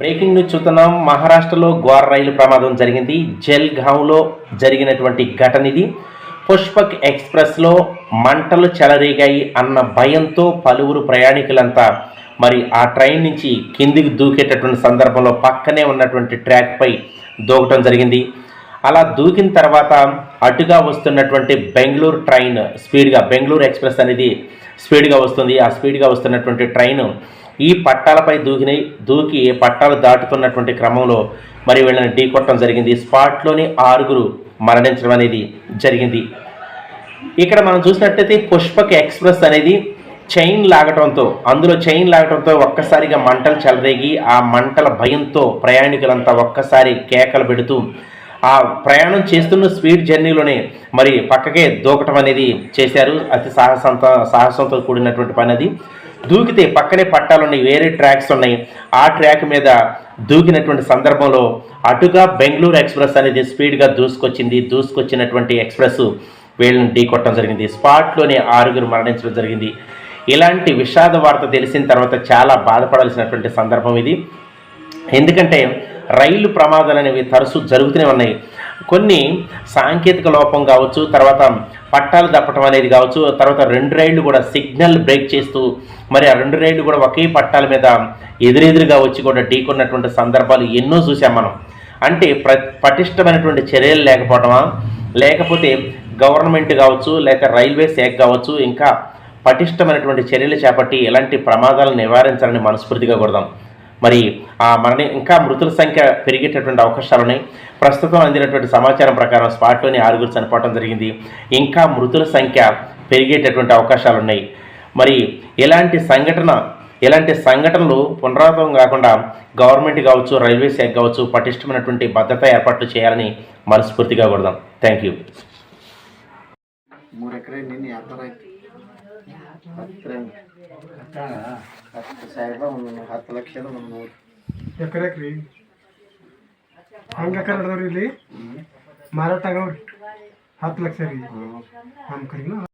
Breaking news చూస్తున్నాం. మహారాష్ట్రలో గ్వార్ రైలు ప్రమాదం జరిగింది. జల్గాంవ్లో జరిగినటువంటి ఘటన ఇది. పుష్పక్ ఎక్స్ప్రెస్లో మంటలు చెలరేగాయి అన్న భయంతో పలువురు ప్రయాణికులంతా మరి ఆ ట్రైన్ నుంచి కిందికి దూకేటటువంటి సందర్భంలో పక్కనే ఉన్నటువంటి ట్రాక్పై దూకటం జరిగింది. అలా దూకిన తర్వాత అటుగా వస్తున్నటువంటి బెంగళూరు ట్రైన్ స్పీడ్గా బెంగళూరు ఎక్స్ప్రెస్ అనేది స్పీడ్గా వస్తుంది. ఆ స్పీడ్గా వస్తున్నటువంటి ట్రైన్ ఈ పట్టాలపై దూకినాయి దూకి పట్టాలు దాటుతున్నటువంటి క్రమంలో మరి వీళ్ళని ఢీకొట్టడం జరిగింది. స్పాట్లోని ఆరుగురు మరణించడం అనేది జరిగింది. ఇక్కడ మనం చూసినట్టయితే పుష్పక్ ఎక్స్ప్రెస్ అనేది చైన్ లాగటంతో అందులో చైన్ లాగటంతో ఒక్కసారిగా మంటలు చెలరేగి ఆ మంటల భయంతో ప్రయాణికులంతా ఒక్కసారి కేకలు పెడుతూ ఆ ప్రయాణం చేస్తున్న స్పీడ్ జర్నీలోనే మరి పక్కకే దూకటం అనేది చేశారు. అతి సాహసంతో సాహసంతో కూడినటువంటి పని అది. దూకితే పక్కనే పట్టాలు ఉన్నాయి వేరే ట్రాక్స్ ఉన్నాయి. ఆ ట్రాక్ మీద దూకినటువంటి సందర్భంలో అటుగా బెంగళూరు ఎక్స్ప్రెస్ అనేది స్పీడ్గా దూసుకొచ్చింది. దూసుకొచ్చినటువంటి ఎక్స్ప్రెస్ వీళ్ళని ఢీకొట్టడం జరిగింది. స్పాట్లోనే ఆరుగురు మరణించడం జరిగింది. ఇలాంటి విషాద వార్త తెలిసిన తర్వాత చాలా బాధపడాల్సినటువంటి సందర్భం ఇది. ఎందుకంటే రైలు ప్రమాదాలు అనేవి తరచూ జరుగుతూనే ఉన్నాయి. కొన్ని సాంకేతిక లోపం కావచ్చు తర్వాత పట్టాలు తప్పటం అనేది కావచ్చు తర్వాత రెండు రైళ్ళు కూడా సిగ్నల్ బ్రేక్ చేస్తూ మరి ఆ రెండు రైళ్ళు కూడా ఒకే పట్టాల మీద ఎదురెదురుగా వచ్చి కూడా ఢీకొన్నటువంటి సందర్భాలు ఎన్నో చూసాం మనం. అంటే ప్ర పటిష్టమైనటువంటి చర్యలు లేకపోవటమా? లేకపోతే గవర్నమెంట్ కావచ్చు లేక రైల్వే శాఖ కావచ్చు ఇంకా పటిష్టమైనటువంటి చర్యలు చేపట్టి ఎలాంటి ప్రమాదాలను నివారించాలని మనస్ఫూర్తిగా కొడదాం మరి ఆ మరణి ఇంకా మృతుల సంఖ్య పెరిగేటటువంటి అవకాశాలు ఉన్నాయి. ప్రస్తుతం అందినటువంటి సమాచారం ప్రకారం స్పాట్లోనే ఆరుగురు చనిపోవడం జరిగింది. ఇంకా మృతుల సంఖ్య పెరిగేటటువంటి అవకాశాలు ఉన్నాయి. మరి ఎలాంటి సంఘటన ఇలాంటి సంఘటనలు పునరావృతం కాకుండా గవర్నమెంట్ కావచ్చు రైల్వే శాఖ కావచ్చు పటిష్టమైనటువంటి భద్రత ఏర్పాట్లు చేయాలని మనస్ఫూర్తిగా కొడదాం థ్యాంక్ యూ. మూడు ఎకరే నిన్ను ಹತ್ತು ಸಾವಿರ ಒಂದು ಹತ್ತು ಲಕ್ಷದ ಒಂದು ಹಂಗೆ ಇಲ್ಲಿ ಮಾರಾಟ ಆಗವ್ರಿ ಹತ್ತು ಲಕ್ಷ ರೀ ನಮ್ಮ ಕಡೆನೂ